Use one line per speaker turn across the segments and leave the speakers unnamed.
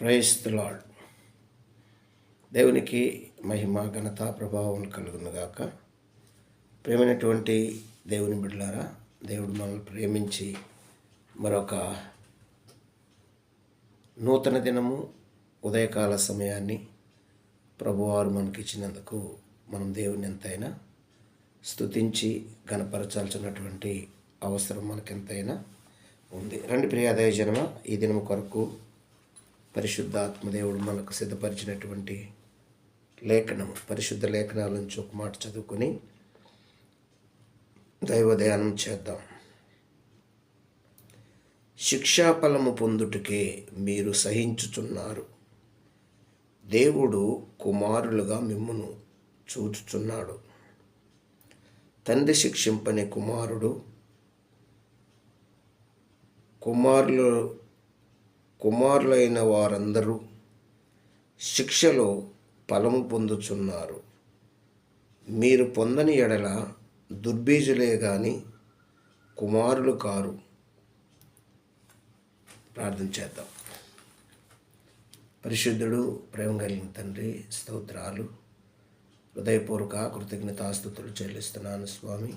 Praise the Lord దేవునికి మహిమ ఘనత ప్రభావం కలుగునుగాక ప్రేమైనటువంటి దేవుని బిడ్డలారా దేవుడు మనల్ని ప్రేమించి మరొక నూతన దినము ఉదయకాల సమయాన్ని ప్రభువారు మనకిచ్చినందుకు మనం దేవుని ఎంతైనా స్తుతించి గణపరచాల్సినటువంటి అవసరం మనకెంతైనా ఉంది. రండి ప్రియ దయజనమ ఈ దినం కొరకు పరిశుద్ధాత్మదేవుడు మనకు సిద్ధపరిచినటువంటి లేఖనం పరిశుద్ధ లేఖనాల నుంచి ఒక మాట చదువుకొని దైవ ధ్యానం చేద్దాం. శిక్షాఫలము పొందుటకే మీరు సహించుచున్నారు. దేవుడు కుమారులుగా మిమ్మును చూచుచున్నాడు. తండ్రి శిక్షింపని కుమారుడు కుమారులు కుమారులైన వారందరూ శిక్షలో ఫలము పొందుచున్నారు. మీరు పొందని ఎడల దుర్బీజులే గాని కుమారులు కారు. ప్రార్థన చేద్దాం. పరిశుద్ధుడు ప్రేమ కలిగిన తండ్రి స్తోత్రాలు హృదయపూర్వక కృతజ్ఞతాస్థుతులు చెల్లిస్తున్నాను స్వామి.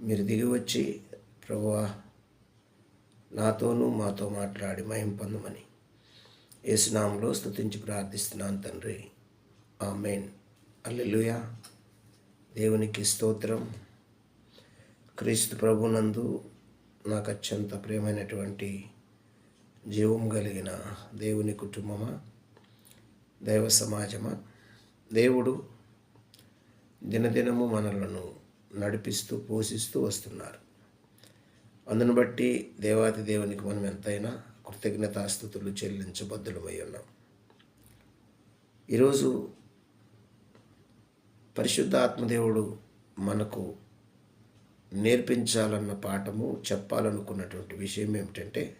మీరు దిగి వచ్చి ప్రభువా నాతోనూ మాతో మాట్లాడి మహిం పొందమని. యేసునామంలో స్తుతించి ప్రార్థిస్తున్నాను తండ్రి. ఆమెన్. అల్లెలుయా దేవునికి స్తోత్రం. క్రీస్తు ప్రభునందు నాకు అత్యంత ప్రియమైనటువంటి జీవం కలిగిన దేవుని కుటుంబమా దైవ సమాజమా దేవుడు దినదినము మనలను నడిపిస్తూ పోషిస్తూ వస్తున్నారు. అందును బట్టి దేవాతి దేవునికి మనం ఎంతైనా కృతజ్ఞతాస్థుతులు చెల్లించబద్ధులమై ఉన్నాం. ఈరోజు పరిశుద్ధాత్మదేవుడు మనకు నేర్పించాలన్న పాఠము చెప్పాలనుకున్నటువంటి విషయం ఏమిటంటే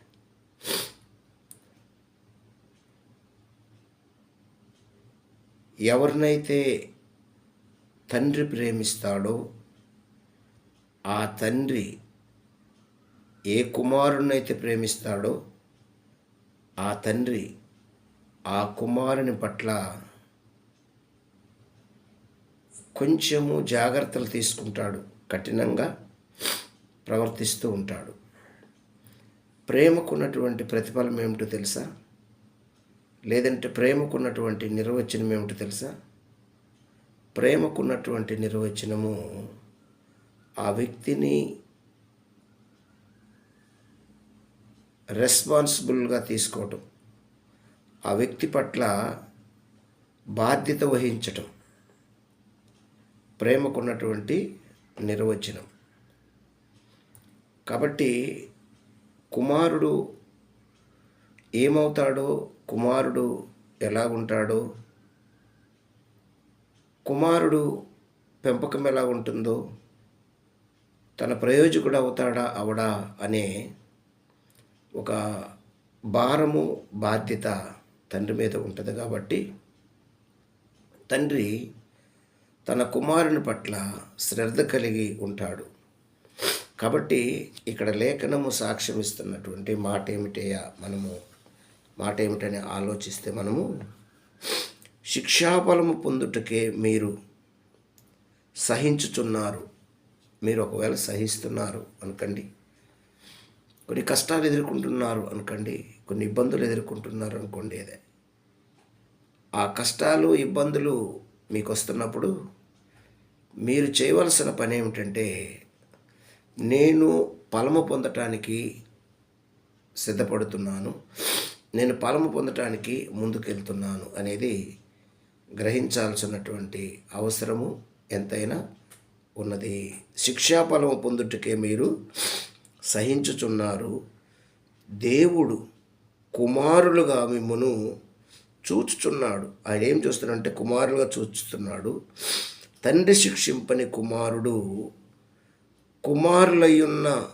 ఎవరినైతే తండ్రి ప్రేమిస్తాడో ఆ తండ్రి ఏ కుమారునైతే ప్రేమిస్తాడో ఆ తండ్రి ఆ కుమారుని పట్ల కొంచెము జాగ్రత్తలు తీసుకుంటాడు కఠినంగా ప్రవర్తిస్తూ ఉంటాడు. ప్రేమకున్నటువంటి ప్రతిఫలం ఏమిటో తెలుసా? లేదంటే ప్రేమకున్నటువంటి నిర్వచనం ఏమిటో తెలుసా? ప్రేమకున్నటువంటి నిర్వచనము ఆ వ్యక్తిని రెస్పాన్సిబుల్గా తీసుకోవటం. ఆ వ్యక్తి పట్ల బాధ్యత వహించటం. ప్రేమకున్నటువంటి నిర్వచనం. కాబట్టి కుమారుడు ఏమవుతాడో కుమారుడు ఎలా ఉంటాడో కుమారుడు పెంపకం ఎలా ఉంటుందో తన ప్రయోజకుడు అవుతాడా అవడా అనే ఒక భారము బాధ్యత తండ్రి మీద ఉంటుంది కాబట్టి తండ్రి తన కుమారుని పట్ల శ్రద్ధ కలిగి ఉంటాడు. కాబట్టి ఇక్కడ లేఖనము సాక్ష్యం ఇస్తున్నటువంటి మాట ఏమిటయ్యా మనము మాట ఏమిటని ఆలోచిస్తే మనము శిక్షాఫలము పొందుటకే మీరు సహించుచున్నారు. మీరు ఒకవేళ సహిస్తున్నారు అనుకండి కొన్ని కష్టాలు ఎదుర్కొంటున్నారు అనుకోండి కొన్ని ఇబ్బందులు ఎదుర్కొంటున్నారు అనుకోండి అదే. ఆ కష్టాలు ఇబ్బందులు మీకు వస్తున్నప్పుడు మీరు చేయవలసిన పని ఏమిటంటే నేను ఫలము పొందటానికి సిద్ధపడుతున్నాను నేను ఫలము పొందటానికి ముందుకెళ్తున్నాను అనేది గ్రహించాల్సినటువంటి అవసరము ఎంతైనా ఉన్నది. శిక్షాఫలము పొందుటకే మీరు సహించుచున్నారు. దేవుడు కుమారులుగా మిమ్మను చూచుచున్నాడు. ఆయన ఏం చూస్తున్నాడంటే కుమారులుగా చూచుతున్నాడు తండ్రి శిక్షింపని కుమారుడు కుమారులయ్యున్న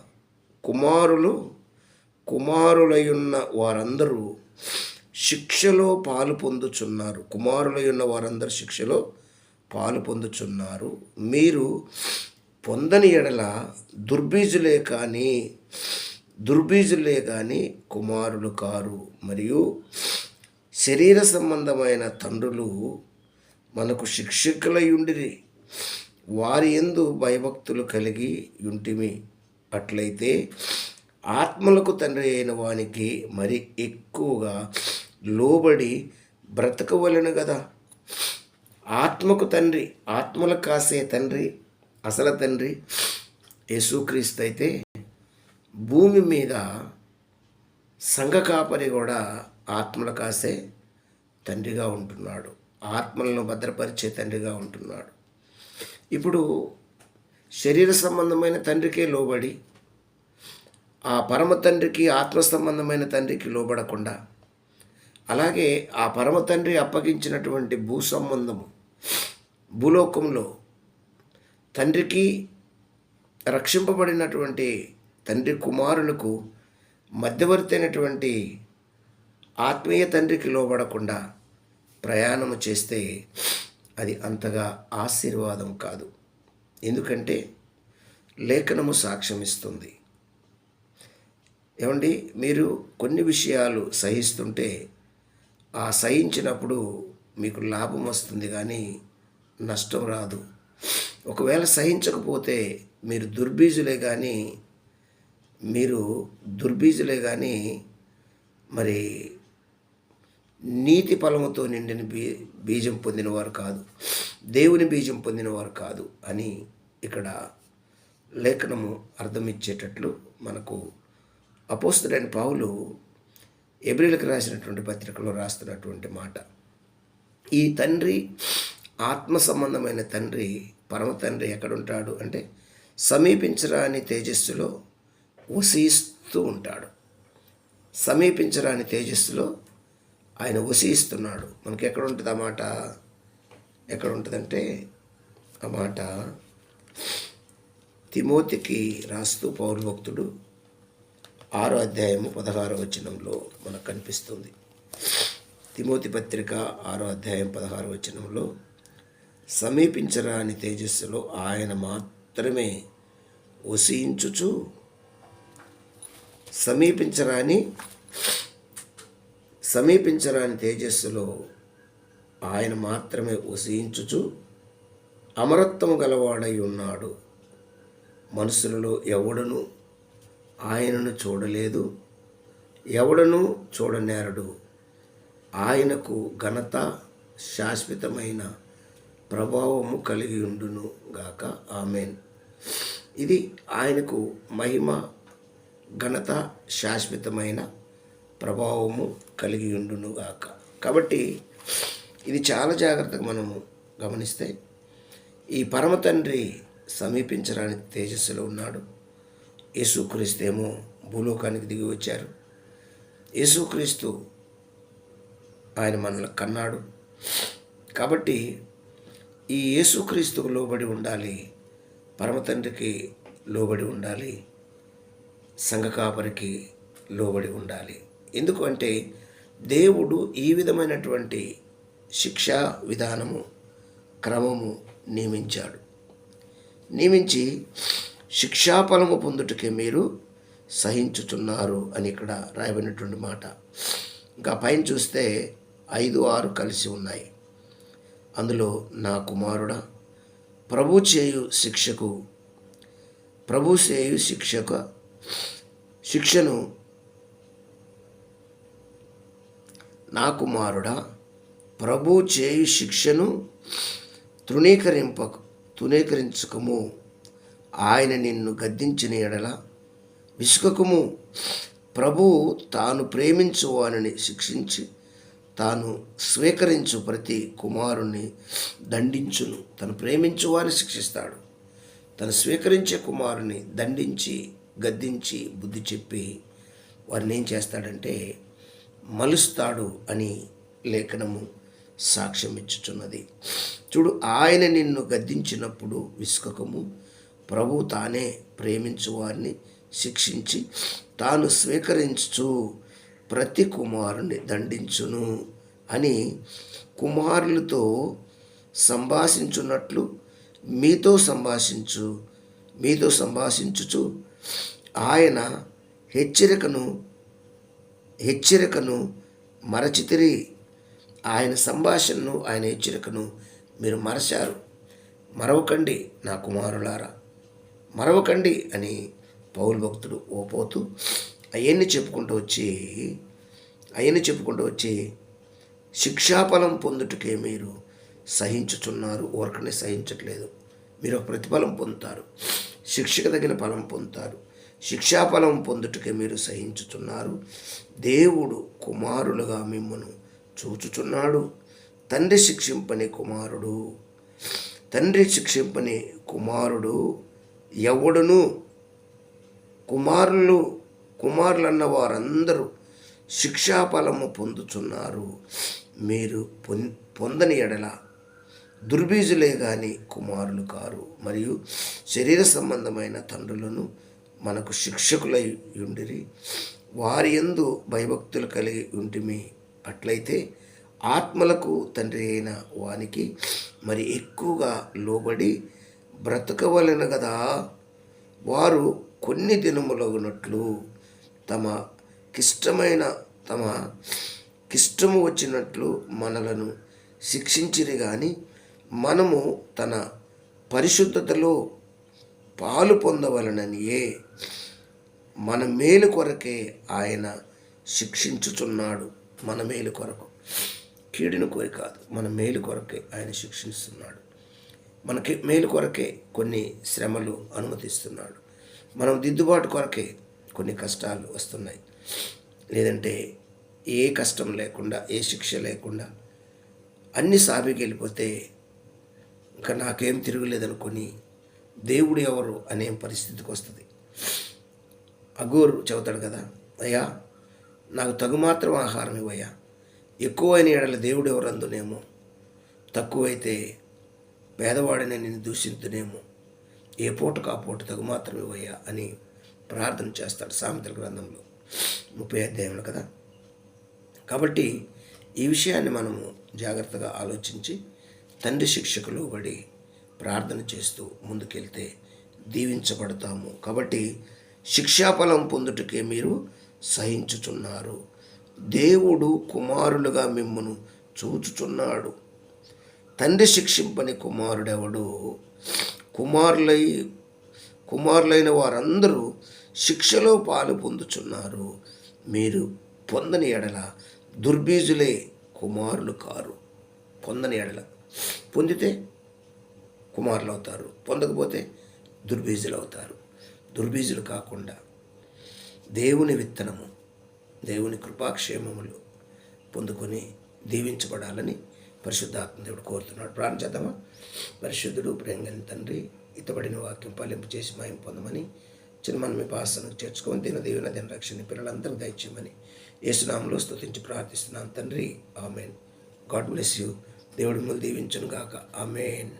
కుమారులు కుమారులయ్యున్న వారందరూ శిక్షలో పాలు పొందుచున్నారు. కుమారులయ్యున్న వారందరూ శిక్షలో పాలు పొందుచున్నారు. మీరు పొందని ఎడల దుర్బీజులే కానీ దుర్బీజులే కానీ కుమారులు కారు. మరియు శరీర సంబంధమైన తండ్రులు మనకు శిక్షకులయుండిరి. వారి ఎందు భయభక్తులు కలిగి ఉంటిమి అట్లయితే ఆత్మలకు తండ్రి అయిన వానికి మరి ఎక్కువగా లోబడి బ్రతకవలను కదా ఆత్మకు తండ్రి ఆత్మలు కాసే తండ్రి అసలు తండ్రి యేసుక్రీస్తు అయితే భూమి మీద సంఘ కాపరి కూడా ఆత్మలు కాసే తండ్రిగా ఉంటున్నాడు. ఆత్మలను భద్రపరిచే తండ్రిగా ఉంటున్నాడు. ఇప్పుడు శరీర సంబంధమైన తండ్రికే లోబడి ఆ పరమ తండ్రికి ఆత్మ సంబంధమైన తండ్రికి లోబడకుండా అలాగే ఆ పరమ తండ్రి అప్పగించినటువంటి భూ సంబంధము భూలోకంలో తండ్రికి రక్షింపబడినటువంటి తండ్రి కుమారులకు మధ్యవర్తి అయినటువంటి ఆత్మీయ తండ్రికి లోబడకుండా ప్రయాణము చేస్తే అది అంతగా ఆశీర్వాదం కాదు. ఎందుకంటే లేఖనము సాక్ష్యం ఇస్తుంది ఏమండి? మీరు కొన్ని విషయాలు సహిస్తుంటే ఆ సహించినప్పుడు మీకు లాభం వస్తుంది కానీ నష్టం రాదు. ఒకవేళ సహించకపోతే మీరు దుర్బీజులే కానీ మీరు దుర్బీజులే కానీ మరి నీతి ఫలముతో నిండిన బీ బీజం పొందినవారు కాదు. దేవుని బీజం పొందినవారు కాదు అని ఇక్కడ లేఖనము అర్థమిచ్చేటట్లు మనకు అపోస్తుడైన పావులు ఎబ్రిలకు రాసినటువంటి పత్రికలో రాస్తున్నటువంటి మాట. ఈ తండ్రి ఆత్మ సంబంధమైన తండ్రి పరమతండ్రి ఎక్కడుంటాడు అంటే సమీపించరాని తేజస్సులో వసీస్తూ ఉంటాడు. సమీపించరాని తేజస్సులో ఆయన వసీస్తున్నాడు మనకి ఎక్కడ ఉంటుంది ఆ మాట? ఎక్కడ ఉంటుందంటే ఆ మాట తిమోతికి రాస్తూ పౌరభక్తుడు ఆరో అధ్యాయము పదహారో వచనంలో మనకు కనిపిస్తుంది. తిమోతి పత్రిక ఆరో అధ్యాయం పదహారో వచనంలో సమీపించరాని తేజస్సులో ఆయన మాత్రమే వసించుచు సమీపించరాని సమీపించరాని తేజస్సులో ఆయన మాత్రమే వసించుచు అమరత్వము గలవాడై ఉన్నాడు. మనుషులలో ఎవడను ఆయనను చూడలేదు. ఎవడను చూడనేరడు. ఆయనకు ఘనత శాశ్వతమైన ప్రభావము కలిగి ఉండును గాక. ఆమెన్. ఇది ఆయనకు మహిమ ఘనత శాశ్వతమైన ప్రభావము కలిగి ఉండును గాక. కాబట్టి ఇది చాలా జాగ్రత్తగా మనము గమనిస్తే ఈ పరమ తండ్రి సమీపించరాని తేజస్సులో ఉన్నాడు. యేసుక్రీస్తు ఏమో భూలోకానికి దిగి వచ్చారు. యేసుక్రీస్తు ఆయన మనల్ని కన్నాడు. కాబట్టి ఈ యేసుక్రీస్తుకు లోబడి ఉండాలి. పరమతండ్రికి లోబడి ఉండాలి. సంఘకాపరికి లోబడి ఉండాలి. ఎందుకు అంటే దేవుడు ఈ విధమైనటువంటి శిక్షా విధానము క్రమము నియమించాడు. నియమించి శిక్షాఫలము పొందుటకే మీరు సహించుతున్నారు అని ఇక్కడ రాయబడినటువంటి మాట. ఇంకా పైన చూస్తే ఐదు ఆరు కలిసి ఉన్నాయి. అందులో నా కుమారుడా ప్రభు చేయు శిక్షకు ప్రభు చేయు శిక్షక శిక్షను నా కుమారుడా ప్రభు చేయు శిక్షను తృణీకరింప తృణీకరించకము. ఆయన నిన్ను గద్దించిన ఎడల విసుకకము ప్రభు తాను ప్రేమించువానని శిక్షించి తాను స్వీకరించు ప్రతి కుమారుణ్ణి దండించును. తను ప్రేమించు వారిని శిక్షిస్తాడు. తను స్వీకరించే కుమారుని దండించి గద్దించి బుద్ధి చెప్పి వారిని ఏం చేస్తాడంటే మలుస్తాడు అని లేఖనము సాక్ష్యం ఇచ్చుచున్నది చూడు ఆయన నిన్ను గద్దించినప్పుడు విసుకకము ప్రభు తానే ప్రేమించు వారిని శిక్షించి తాను స్వీకరించు ప్రతి కుమారుని దండించును అని కుమారులతో సంభాషించున్నట్లు మీతో సంభాషించు మీతో సంభాషించుచు ఆయన హెచ్చరికను హెచ్చరికను మరచితిరి. ఆయన సంభాషణను ఆయన హెచ్చరికను మీరు మరచారు. మరవకండి నా కుమారులారా. మరవకండి అని పౌరు భక్తుడు ఓపోతూ అవన్నీ చెప్పుకుంటూ వచ్చి అవన్నీ చెప్పుకుంటూ వచ్చి శిక్షాఫలం పొందుటకే మీరు సహించుచున్నారు. ఊరకనే సహించట్లేదు. మీరు ఒక ప్రతిఫలం పొందుతారు. శిక్షకు తగిన ఫలం పొందుతారు. శిక్షాఫలం పొందుటకే మీరు సహించుచున్నారు. దేవుడు కుమారులుగా మిమ్మను చూచుచున్నాడు. తండ్రి శిక్షింపని కుమారుడు తండ్రి శిక్షింపని కుమారుడు ఎవడును? కుమారులు కుమారులన్న వారందరూ శిక్షాఫలము పొందుచున్నారు. మీరు పొం పొందని ఎడల దుర్బీజులే గాని కుమారులు కారు. మరియు శరీర సంబంధమైన తండ్రులను మనకు శిక్షకులై ఉండిరి వారి ఎందు భయభక్తులు కలిగి ఉంటిమి. అట్లయితే ఆత్మలకు తండ్రి అయిన వానికి మరి ఎక్కువగా లోబడి బ్రతకవలెను కదా వారు కొన్ని దినములగునట్లు తమ కిష్టమైన తమ కిష్టము వచ్చినట్లు మనలను శిక్షించిరి కానీ మనము తన పరిశుద్ధతలో పాలు పొందవలననియే మన మేలు కొరకే ఆయన శిక్షించుచున్నాడు. మన మేలు కొరకు. కీడుని కోరి కాదు మన మేలు కొరకే ఆయన శిక్షిస్తున్నాడు. మనకి మేలు కొరకే కొన్ని శ్రమలు అనుమతిస్తున్నాడు. మనం దిద్దుబాటు కొరకే కొన్ని కష్టాలు వస్తున్నాయి. లేదంటే ఏ కష్టం లేకుండా ఏ శిక్ష లేకుండా అన్ని సాబికి వెళ్ళిపోతే ఇంకా నాకేం తిరగలేదనుకొని దేవుడు ఎవరు అనే పరిస్థితికి వస్తుంది. అగోరు చెబుతాడు కదా అయ్యా నాకు తగు మాత్రం ఆహారం ఇవ్వయ్యా. ఎక్కువైన ఎడల దేవుడు ఎవరు అందునేమో. తక్కువైతే పేదవాడిని నేను దూషించునేమో ఏ పూటకు ఆ పూట తగు మాత్రం ఇవ్వయ్యా అని ప్రార్థన చేస్తాడు సామెతల గ్రంథంలో. ముప్పై అధ్యాయంలో కదా? కాబట్టి ఈ విషయాన్ని మనము జాగ్రత్తగా ఆలోచించి తండ్రి శిక్షకు లోబడి ప్రార్థన చేస్తూ ముందుకెళ్తే దీవించబడతాము. కాబట్టి శిక్షాఫలం పొందుటకే మీరు సహించుచున్నారు. దేవుడు కుమారులుగా మిమ్మను చూచుచున్నాడు. తండ్రి శిక్షింపని కుమారుడెవడు? కుమారులై కుమారులైన వారందరూ శిక్షలో పాలు పొందుచున్నారు. మీరు పొందని ఎడల దుర్బీజులే కుమారులు కారు. పొందని ఎడల. పొందితే కుమారులు అవుతారు పొందకపోతే దుర్బీజులు అవుతారు దుర్బీజులు కాకుండా దేవుని విత్తనము దేవుని కృపాక్షేమములు పొందుకొని దీవించబడాలని పరిశుద్ధాత్మ దేవుడు కోరుతున్నాడు. ప్రార్థన చేద్దామా? పరిశుద్ధుడు ప్రేంగని తండ్రి ఇతబడిన వాక్యం పలింపు చేసి మాయం పొందమని చిన్నమని మీ పాసనకు చేర్చుకొని దీని దీవెన దీని రక్షణ పిల్లలందరూ దయచేయమని యేసునామంలో స్తుతించి ప్రార్థిస్తున్నాను తండ్రి ఆమెన్. God bless you. దేవుడు ముందు దీవించను గాక ఆమెన్.